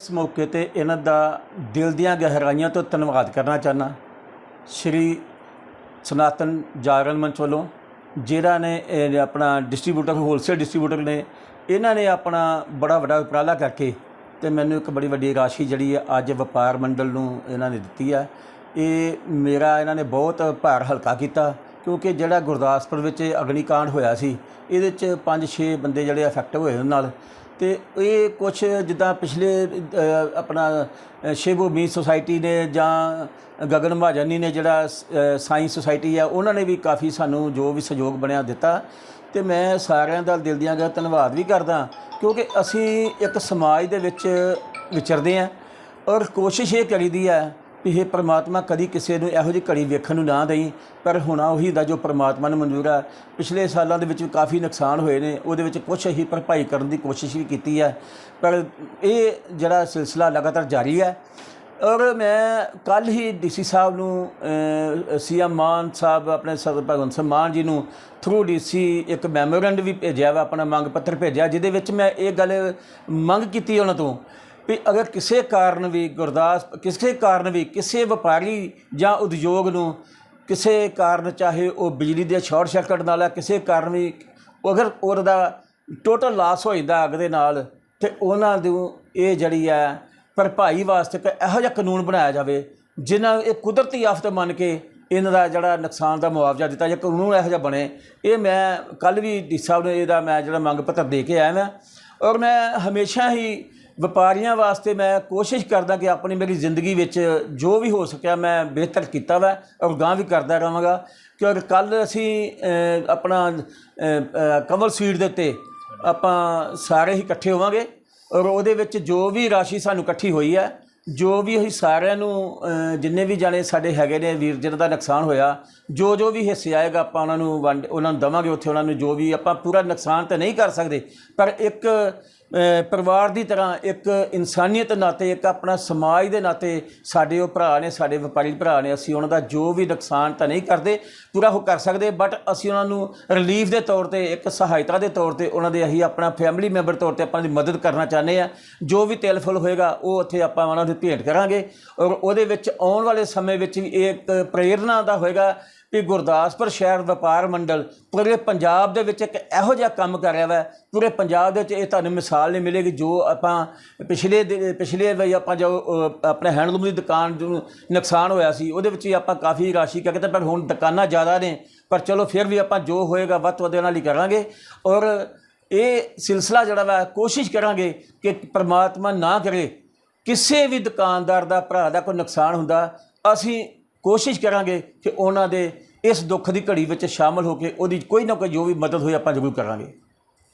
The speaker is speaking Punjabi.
ਇਸ ਮੌਕੇ ਤੇ ਇਹਨਾਂ ਦਾ ਦਿਲ ਦੀਆਂ ਗਹਿਰਾਈਆਂ ਤੋਂ ਧੰਨਵਾਦ ਕਰਨਾ ਚਾਹਨਾ ਸ਼੍ਰੀ ਸਨਾਤਨ ਜਾਗਰਣ ਮੰਚ ਵੱਲੋਂ ਜਿਹੜਾ ਨੇ ਇਹ ਆਪਣਾ ਡਿਸਟ੍ਰੀਬਿਊਟਰ ਹੋਲਸੇਲ ਡਿਸਟ੍ਰੀਬਿਊਟਰ ਨੇ, ਇਹਨਾਂ ਨੇ ਆਪਣਾ ਬੜਾ ਵੱਡਾ ਉਪਰਾਲਾ ਕਰਕੇ ਤੇ ਮੈਨੂੰ ਇੱਕ ਬੜੀ ਵੱਡੀ ਰਾਸ਼ੀ ਜਿਹੜੀ ਹੈ ਅੱਜ ਵਪਾਰ ਮੰਡਲ ਨੂੰ ਇਹਨਾਂ ਨੇ ਦਿੱਤੀ ਆ ਇਹ ਮੇਰਾ ਇਹਨਾਂ ਨੇ ਬਹੁਤ ਭਾਰ ਹਲਕਾ ਕੀਤਾ ਕਿਉਂਕਿ ਜਿਹੜਾ ਗੁਰਦਾਸਪੁਰ ਵਿੱਚ ਅਗਨੀਕਾਂਡ ਹੋਇਆ ਸੀ, ਇਹਦੇ ਚ 5-6 ਬੰਦੇ ਜਿਹੜੇ ਅਫੈਕਟ ਹੋਏ ਉਹਨਾਂ ਨਾਲ। ਤੇ ਇਹ ਕੁਝ ਜਿੱਦਾਂ ਪਿਛਲੇ ਆਪਣਾ ਅ, ਸ਼ਿਵਭੂਮੀ ਸੁਸਾਇਟੀ ਨੇ ਜਾਂ ਗਗਨ ਮਹਾਜਨੀ ਨੇ ਜਿਹੜਾ ਸਾਇੰਸ ਸੁਸਾਇਟੀ ਆ ਉਹਨਾਂ ਨੇ ਵੀ ਕਾਫੀ ਸਾਨੂੰ ਜੋ ਵੀ ਸਹਿਯੋਗ ਬਣਿਆ ਦਿੱਤਾ। ਤੇ ਮੈਂ ਸਾਰਿਆਂ ਦਾ ਦਿਲ ਦੀਆਂ ਗੱਲਾਂ ਧੰਨਵਾਦ ਵੀ ਕਰਦਾ ਕਿਉਂਕਿ ਅਸੀਂ ਇੱਕ ਸਮਾਜ ਦੇ ਵਿੱਚ ਵਿਚਰਦੇ ਆ ਔਰ ਕੋਸ਼ਿਸ਼ ਇਹ ਕਰੀਦੀ ਹੈ ਵੀ ਇਹ ਪਰਮਾਤਮਾ ਕਦੀ ਕਿਸੇ ਨੂੰ ਇਹੋ ਜਿਹੀ ਘੜੀ ਵੇਖਣ ਨੂੰ ਨਾ ਦੇਈ, ਪਰ ਹੋਣਾ ਉਹੀ ਦਾ ਜੋ ਪਰਮਾਤਮਾ ਨੂੰ ਮਨਜ਼ੂਰ ਆ। ਪਿਛਲੇ ਸਾਲਾਂ ਦੇ ਵਿੱਚ ਕਾਫੀ ਨੁਕਸਾਨ ਹੋਏ ਨੇ, ਉਹਦੇ ਵਿੱਚ ਕੁਝ ਹੀ ਭਰਪਾਈ ਕਰਨ ਦੀ ਕੋਸ਼ਿਸ਼ ਵੀ ਕੀਤੀ ਹੈ ਪਰ ਇਹ ਜਿਹੜਾ ਸਿਲਸਿਲਾ ਲਗਾਤਾਰ ਜਾਰੀ ਹੈ ਔਰ ਮੈਂ ਕੱਲ ਹੀ ਡੀਸੀ ਸਾਹਿਬ ਨੂੰ ਸੀਐਮ ਮਾਨ ਸਾਹਿਬ, ਆਪਣੇ ਸਦਰ ਭਗਵੰਤ ਸਿੰਘ ਮਾਨ ਜੀ ਨੂੰ ਥਰੂ ਡੀਸੀ ਇੱਕ ਮੈਮੋਰੈਂਡ ਵੀ ਭੇਜਿਆ ਵਾ, ਆਪਣਾ ਮੰਗ ਪੱਤਰ ਭੇਜਿਆ, ਜਿਹਦੇ ਵਿੱਚ ਮੈਂ ਇਹ ਗੱਲ ਮੰਗ ਕੀਤੀ ਉਹਨਾਂ ਤੋਂ ਵੀ ਅਗਰ ਕਿਸੇ ਕਾਰਨ ਵੀ ਗੁਰਦਾਸ, ਕਿਸੇ ਕਾਰਨ ਵੀ ਕਿਸੇ ਵਪਾਰੀ ਜਾਂ ਉਦਯੋਗ ਨੂੰ ਕਿਸੇ ਕਾਰਨ ਚਾਹੇ ਉਹ ਬਿਜਲੀ ਦੇ ਸ਼ਾਰਟ ਸਰਕਟ ਨਾਲ ਹੈ ਕਿਸੇ ਕਾਰਨ ਵੀ ਅਗਰ ਉਹਦਾ ਟੋਟਲ ਲਾਸ ਹੋ ਜਾਂਦਾ ਅੱਗ ਦੇ ਨਾਲ, ਤੇ ਉਹਨਾਂ ਨੂੰ ਇਹ ਜਿਹੜੀ ਹੈ ਭਰਪਾਈ ਵਾਸਤੇ ਇੱਕ ਇਹੋ ਜਿਹਾ ਕਾਨੂੰਨ ਬਣਾਇਆ ਜਾਵੇ, ਜਿਨ੍ਹਾਂ ਇਹ ਕੁਦਰਤੀ ਆਫਤ ਮੰਨ ਕੇ ਇਹਨਾਂ ਦਾ ਜਿਹੜਾ ਨੁਕਸਾਨ ਦਾ ਮੁਆਵਜ਼ਾ ਦਿੱਤਾ ਜਾਂ ਕਾਨੂੰਨ ਇਹੋ ਜਿਹਾ ਬਣੇ। ਇਹ ਮੈਂ ਕੱਲ ਵੀ ਡੀ ਸਾਹਿਬ ਨੇ ਇਹਦਾ ਮੈਂ ਜਿਹੜਾ ਮੰਗ ਪੱਤਰ ਦੇ ਕੇ ਆਇਆ ਮੈਂ ਔਰ ਮੈਂ ਹਮੇਸ਼ਾ ਹੀ ਵਪਾਰੀਆਂ ਵਾਸਤੇ ਮੈਂ ਕੋਸ਼ਿਸ਼ ਕਰਦਾ ਕਿ ਆਪਣੀ ਮੇਰੀ ਜ਼ਿੰਦਗੀ ਵਿੱਚ ਜੋ ਵੀ ਹੋ ਸਕਿਆ ਮੈਂ ਬਿਹਤਰ ਕੀਤਾ ਵਾ ਔਰ ਗਾਂ ਵੀ ਕਰਦਾ ਰਹਾਂਗਾ। ਕਿਉਂਕਿ ਕੱਲ ਅਸੀਂ ਆਪਣਾ ਅ, ਅ, ਕਮਲ ਸਵੀਟ ਦੇ ਉੱਤੇ ਆਪਾਂ ਸਾਰੇ ਹੀ ਇਕੱਠੇ ਹੋਵਾਂਗੇ ਔਰ ਉਹਦੇ ਵਿੱਚ ਜੋ ਵੀ ਰਾਸ਼ੀ ਸਾਨੂੰ ਇਕੱਠੀ ਹੋਈ ਹੈ ਜੋ ਵੀ ਅਸੀਂ ਸਾਰਿਆਂ ਨੂੰ ਜਿੰਨੇ ਵੀ ਜਾਣੇ ਸਾਡੇ ਹੈਗੇ ਨੇ ਵੀਰ ਜਿਹਨਾਂ ਦਾ ਨੁਕਸਾਨ ਹੋਇਆ ਜੋ ਜੋ ਵੀ ਹਿੱਸੇ ਆਏਗਾ ਆਪਾਂ ਉਹਨਾਂ ਨੂੰ ਵੰਡ ਉਹਨਾਂ ਨੂੰ ਦਵਾਂਗੇ ਉੱਥੇ ਉਹਨਾਂ ਨੂੰ ਜੋ ਵੀ ਆਪਾਂ ਪੂਰਾ ਨੁਕਸਾਨ ਤਾਂ ਨਹੀਂ ਕਰ ਸਕਦੇ ਪਰ ਇੱਕ ਪਰਿਵਾਰ ਦੀ ਤਰ੍ਹਾਂ ਇੱਕ ਇਨਸਾਨੀਅਤ ਨਾਤੇ, ਇੱਕ ਆਪਣਾ ਸਮਾਜ ਦੇ ਨਾਤੇ ਸਾਡੇ ਉਹ ਭਰਾ ਨੇ, ਸਾਡੇ ਵਪਾਰੀ ਭਰਾ ਨੇ, ਅਸੀਂ ਉਹਨਾਂ ਦਾ ਜੋ ਵੀ ਨੁਕਸਾਨ ਤਾਂ ਨਹੀਂ ਕਰਦੇ, ਪੂਰਾ ਉਹ ਕਰ ਸਕਦੇ ਬਟ ਅਸੀਂ ਉਹਨਾਂ ਨੂੰ ਰਿਲੀਫ ਦੇ ਤੌਰ ਤੇ, ਇੱਕ ਸਹਾਇਤਾ ਦੇ ਤੌਰ ਤੇ ਉਹਨਾਂ ਦੇ ਅਸੀਂ ਆਪਣਾ ਫੈਮਿਲੀ ਮੈਂਬਰ ਤੌਰ ਤੇ ਆਪਾਂ ਦੀ ਮਦਦ ਕਰਨਾ ਚਾਹੁੰਦੇ ਆ ਜੋ ਵੀ ਤਿਲ ਫੁੱਲ ਹੋਏਗਾ, ਉਹ ਉੱਥੇ ਆਪਾਂ ਉਹਨਾਂ ਨੂੰ ਭੇਟ ਕਰਾਂਗੇ। ਔਰ ਉਹਦੇ ਵਿੱਚ ਆਉਣ ਵਾਲੇ ਸਮੇਂ ਵਿੱਚ ਵੀ ਇਹ ਇੱਕ ਪ੍ਰੇਰਨਾ ਦਾ ਹੋਏਗਾ ਵੀ ਗੁਰਦਾਸਪੁਰ ਸ਼ਹਿਰ ਵਪਾਰ ਮੰਡਲ ਪੂਰੇ ਪੰਜਾਬ ਦੇ ਵਿੱਚ ਇੱਕ ਇਹੋ ਜਿਹਾ ਕੰਮ ਕਰ ਰਿਹਾ ਵਾ। ਪੂਰੇ ਪੰਜਾਬ ਦੇ ਵਿੱਚ ਇਹ ਤੁਹਾਨੂੰ ਮਿਸਾਲ ਨਹੀਂ ਮਿਲੇਗੀ, ਜੋ ਆਪਾਂ ਪਿਛਲੇ ਦੇ- ਪਿਛਲੇ ਵੀ ਆਪਾਂ ਜੋ ਆਪਣੇ ਹੈਂਡਲੂਮ ਦੀ ਦੁਕਾਨ ਨੂੰ ਨੁਕਸਾਨ ਹੋਇਆ ਸੀ, ਉਹਦੇ ਵਿੱਚ ਵੀ ਆਪਾਂ ਕਾਫੀ ਰਾਸ਼ੀ ਕਰਕੇ ਤੇ ਪਰ ਹੁਣ ਦੁਕਾਨਾਂ ਜ਼ਿਆਦਾ ਨੇ, ਪਰ ਚਲੋ ਫਿਰ ਵੀ ਆਪਾਂ ਜੋ ਹੋਏਗਾ ਵੱਧ ਤੋਂ ਵੱਧ ਨਾਲ ਹੀ ਕਰਾਂਗੇ। ਔਰ ਇਹ ਸਿਲਸਿਲਾ ਜਿਹੜਾ ਵਾ, ਕੋਸ਼ਿਸ਼ ਕਰਾਂਗੇ ਕਿ ਪ੍ਰਮਾਤਮਾ ਨਾ ਕਰੇ, ਕਿਸੇ ਵੀ ਦੁਕਾਨਦਾਰ ਦਾ, ਭਰਾ ਦਾ ਕੋਈ ਨੁਕਸਾਨ ਹੁੰਦਾ, ਅਸੀਂ ਕੋਸ਼ਿਸ਼ ਕਰਾਂਗੇ ਕਿ ਉਹਨਾਂ ਦੇ ਇਸ ਦੁੱਖ ਦੀ ਘੜੀ ਵਿੱਚ ਸ਼ਾਮਲ ਹੋ ਕੇ ਉਹਦੀ ਕੋਈ ਨਾ ਕੋਈ ਜੋ ਵੀ ਮਦਦ ਹੋਏ ਆਪਾਂ ਜ਼ਰੂਰ ਕਰਾਂਗੇ।